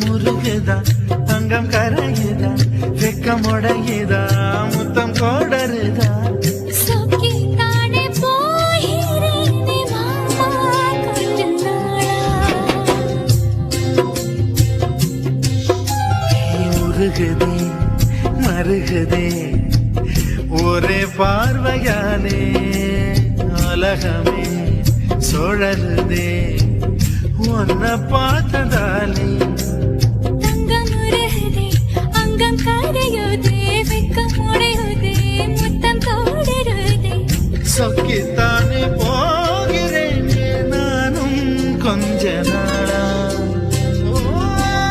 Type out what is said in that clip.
முருகுதா தங்கம் கரையுதா வெக்கம் உடையுதா முத்தம் கோடை மருகுதே மருகுதே. ஒரே பார்வையானே அலகமே சுழலுதே. உன்னை பார்த்ததாலே சொக்கித்தானே போகிறேன் நானும் கொஞ்ச நாள்